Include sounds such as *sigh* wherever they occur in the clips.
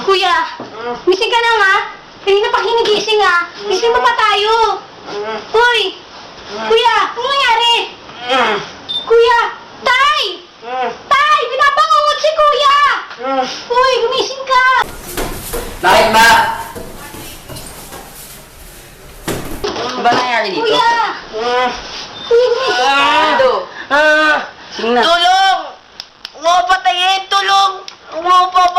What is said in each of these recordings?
Kuya, gising ka na nga. Kanina pa kinigising ah. Gising pa pa tayo. Uy! Kuya, ano nangyari? Kuya! Tay! Tay! Pinapangungot si Kuya! Uy, gumising ka! Bakit ba? Ano ba nangyari dito? Kuya! Kuya, gumising ka! Ando! Ah! Sige na. Tulong! Huwag mo patayin! Tulong! Huwag mo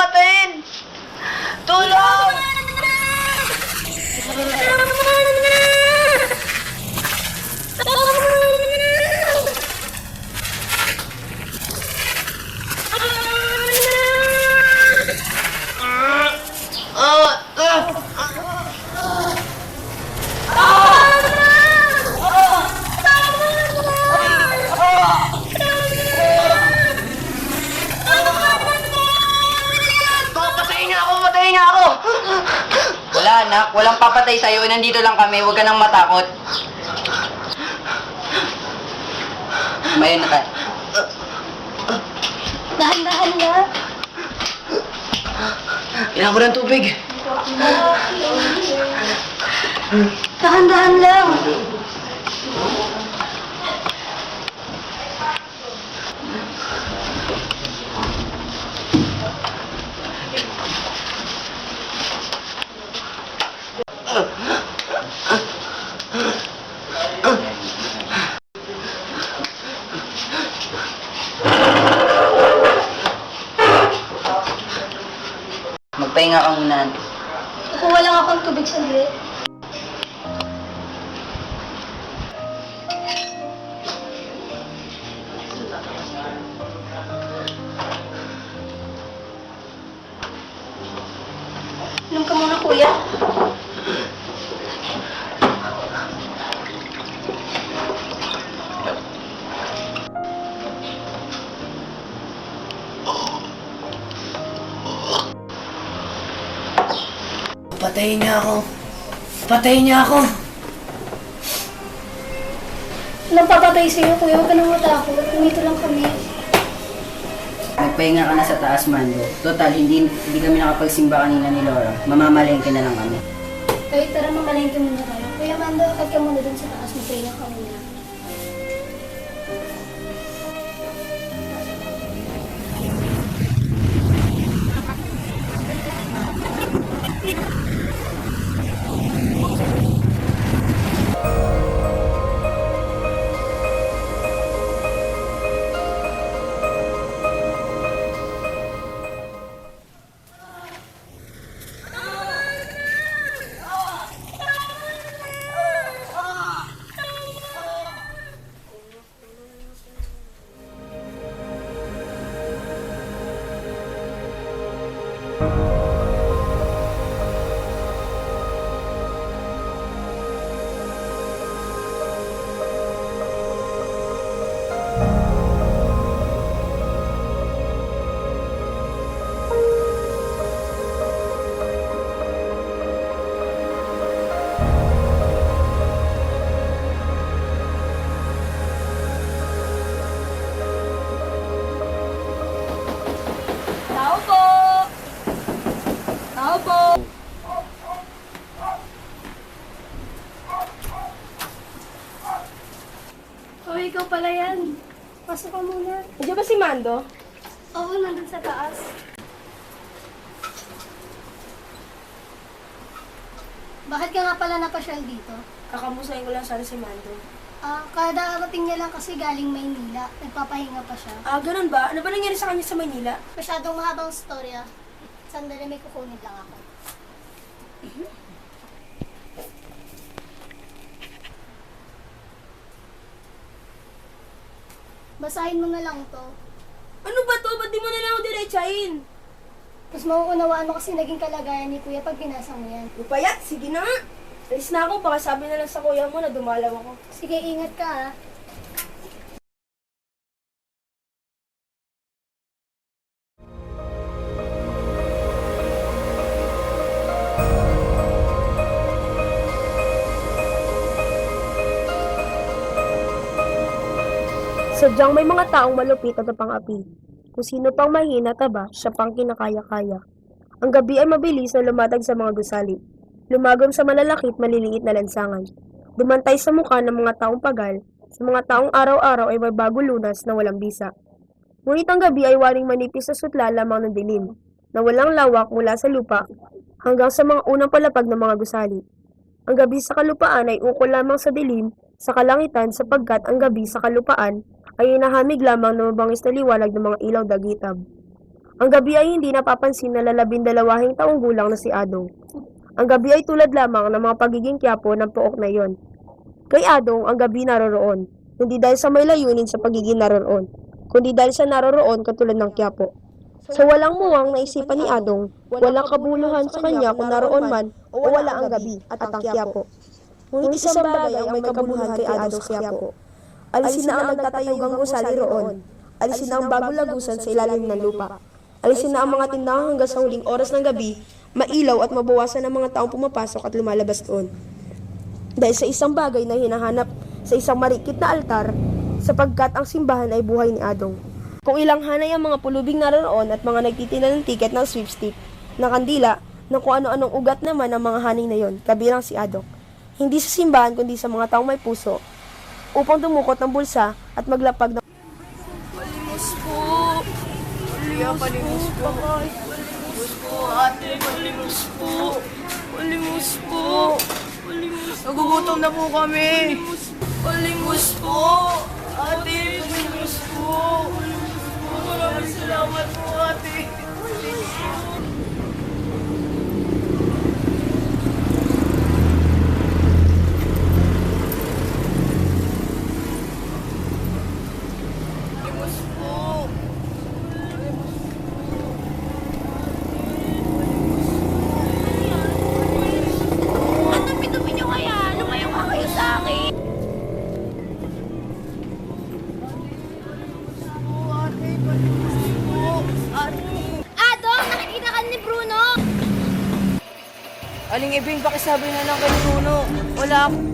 niya ako! Wala anak, walang papatay sa'yo. Nandito lang kami, huwag ka nang matakot. Mayan na tayo. Dahan-dahan nga. Kailangan ko ng tubig. Dahan-dahan lang. Magpahinga ka muna. Kukuha lang akong tubig sandali. Inom ka muna, kuya. Patayin niya ako. Patayin niya ako. Walang papatay sa'yo, kuya. Huwag ka nang matakot. Dito lang kami. Magpahinga ka na sa taas, Mando. Total, hindi, hindi kami nakapagsimba kanina ni Laura. Mamamalengke na lang kami. Kahit tara, mamalengke muna tayo. Kuya Mando, akad ka muna dun sa taas. Magpahinga ka muna. Tao Mando? Oo, nandun sa taas. Bakit ka nga pala napasyal dito? Kakamusahin ko lang sana si Mando. Ah, kada arating niya lang kasi galing Maynila. Nagpapahinga pa siya. Ah, ganun ba? Ano ba nangyari sa kanya sa Maynila? Masyadong mahabang storya. Sandali, may kukunin lang ako. Basahin mo na lang to. Ba't di mo na lang ako diretsahin? Mas mauunawaan mo kasi naging kalagayan ni Kuya pag binasa mo yan. Lupayat, sige na nga. Alis na ako, baka sabi na lang sa kuya mo na dumalaw ako. Sige, ingat ka ah. Sadyang may mga taong malupit at pang-api. Kung sino pang mahina taba, siya pang kinakaya-kaya. Ang gabi ay mabilis na lumatag sa mga gusali. Lumagom sa malalakit maliliit na lansangan. Dumantay sa mukha ng mga taong pagal, sa mga taong araw-araw ay may bago lunas na walang bisa. Ngunit ang gabi ay waring manipis na sutla lamang ng dilim, na walang lawak mula sa lupa hanggang sa mga unang palapag ng mga gusali. Ang gabi sa kalupaan ay ukol lamang sa dilim sa kalangitan sapagkat ang gabi sa kalupaan ay inahamig lamang ng mabangis na liwanag ng mga ilaw dagitab. Ang gabi ay hindi napapansin na lalabindalawahing taong gulang na si Adong. Ang gabi ay tulad lamang ng mga pagiging kiyapo ng pook na iyon. Kay Adong, ang gabi naroroon, hindi dahil sa may layunin sa pagiging naroroon, kundi dahil sa naroroon katulad ng kiyapo. Sa walang muwang naisipan ni Adong, walang kabuluhan sa kanya kung naroon man o wala ang gabi at ang kiyapo. Ngunit isang bagay ang may kabuluhan kay Adong sa kiyapo. Alisin na ang nagtatayugang gusali roon. Alisin na ang bago lagusan sa ilalim ng lupa. Alisin na ang mga tindahan hanggang sa huling oras ng gabi, mailaw at mabawasan ang mga taong pumapasok at lumalabas doon. Dahil sa isang bagay na hinahanap sa isang marikit na altar, sapagkat ang simbahan ay buhay ni Adong. Kung ilang hanay ang mga pulubing naroon at mga nagtitinda ng tiket ng sweepstick, na kandila, na kung ano-anong ugat naman ang mga hanay na yon, kabilang si Adong. Hindi sa simbahan kundi sa mga taong may puso, upang dumukot ng bulsa at maglapag ng Palimos po. Palimos po. Palimos po, ate. Palimos po. Palimos po. Palimos po. Nagugutom na po kami. Palimos po. Ate. Palimos po. Maraming salamat po, ate. Palimos po. Palimos po. Ang dumi-dumi nyo kaya. Lumayo ka kayo sa akin. Ate, palimos po. Ate. Adong, nakikita ka ni Bruno. Ibing, pakisabi na lang kay Bruno. Wala ako.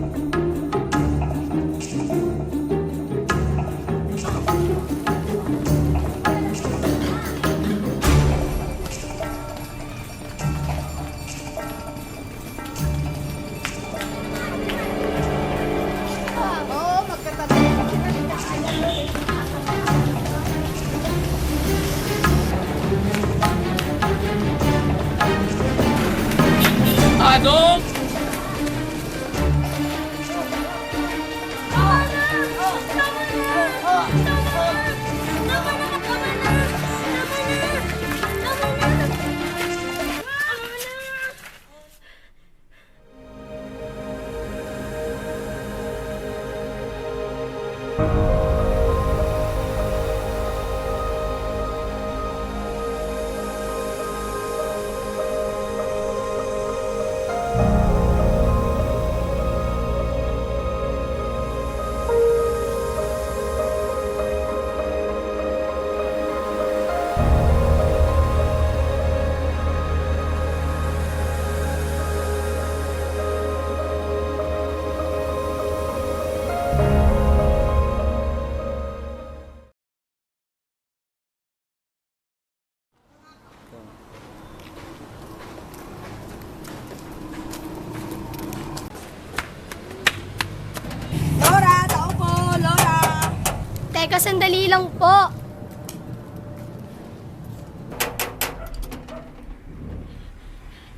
Sandali lang po.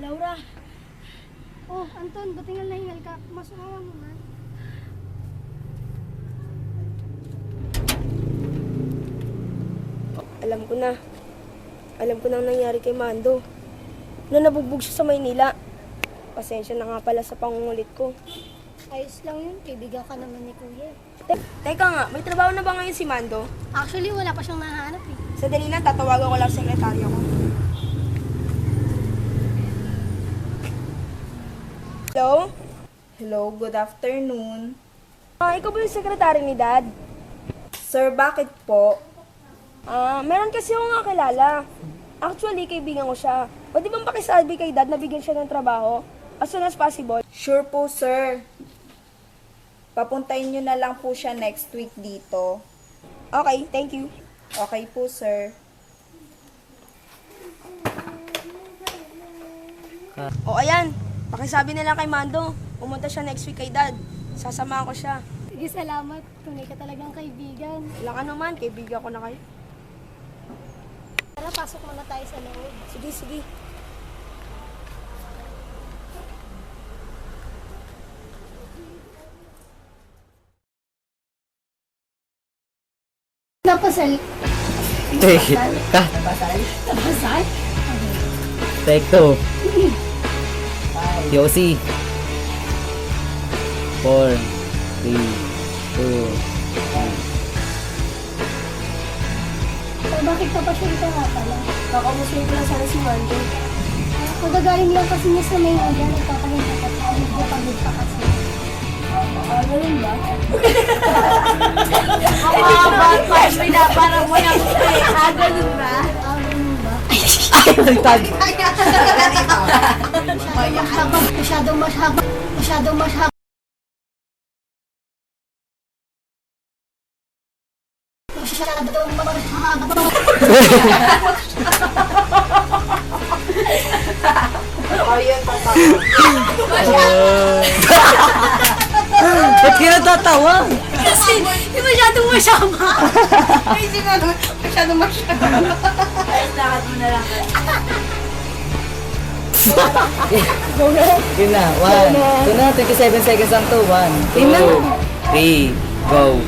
Laura! Oh, Anton, ba't tingal na hingal ka? Masukawa mo man. Alam ko na. Alam ko na ang nangyari kay Mando. Na nabugbog siya sa Maynila. Pasensya na nga pala sa pangungulit ko. Ayos lang yun, kaibigan ka naman ni Kuya. Te- teka nga, may trabaho na ba ngayon si Mando? Actually, wala pa siyang nahanap eh. Sandali lang, tatawagan ko lang ang sekretaryo ko. Hello? Hello, good afternoon. Ah, ikaw ba yung sekretary ni Dad? Sir, bakit po? Ah, meron kasi ako nga kilala. Actually, kaibigan ko siya. Pwede bang pakisabi kay Dad na bigyan siya ng trabaho? As soon as possible. Sure po, sir. Papuntayin nyo na lang po siya next week dito. Okay, thank you. Okay po, sir. O ayan, pakisabi na lang kay Mando. Pumunta siya next week kay Dad. Sasamahan ko siya. Sige, salamat. Tunay ka talagang kaibigan. Ilang ka naman, kaibigan ko na kayo. Tara, pasok muna tayo sa loob. Sige, sige. Napasal. Take, ka. Napasal? Take two. Yossi. Four, three, two, O, bakit papasyon ka nga pala? Kakamusin ko lang sana si Mando. Magagaling lang kasi niya sa may mga nagpapahinga ka. Pagod pa kasi. Ah, ganun ba? Ang mga bata, pinaparang mo yung eh. Ah, ganun ba? Ah, ganun ba? Ay, baliktad. Masyadong masyadong masyadong masyadong masyadong Masyadong masyadong Ba't ka natatawa? Kasi, hindi masyadong masama. Masyado masyado. Yun na. One. Two na. 27 seconds lang to. One, two, three, go.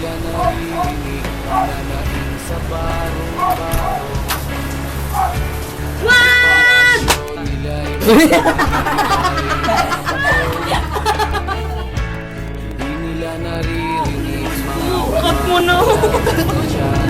*laughs* Cut mo na.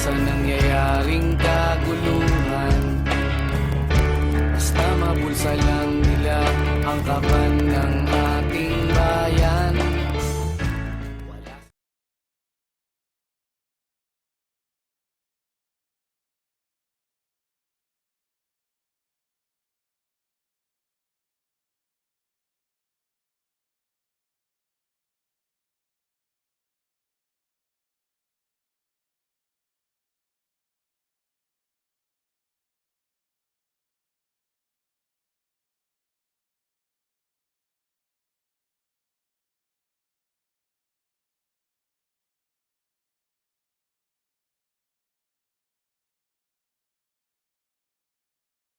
sun and the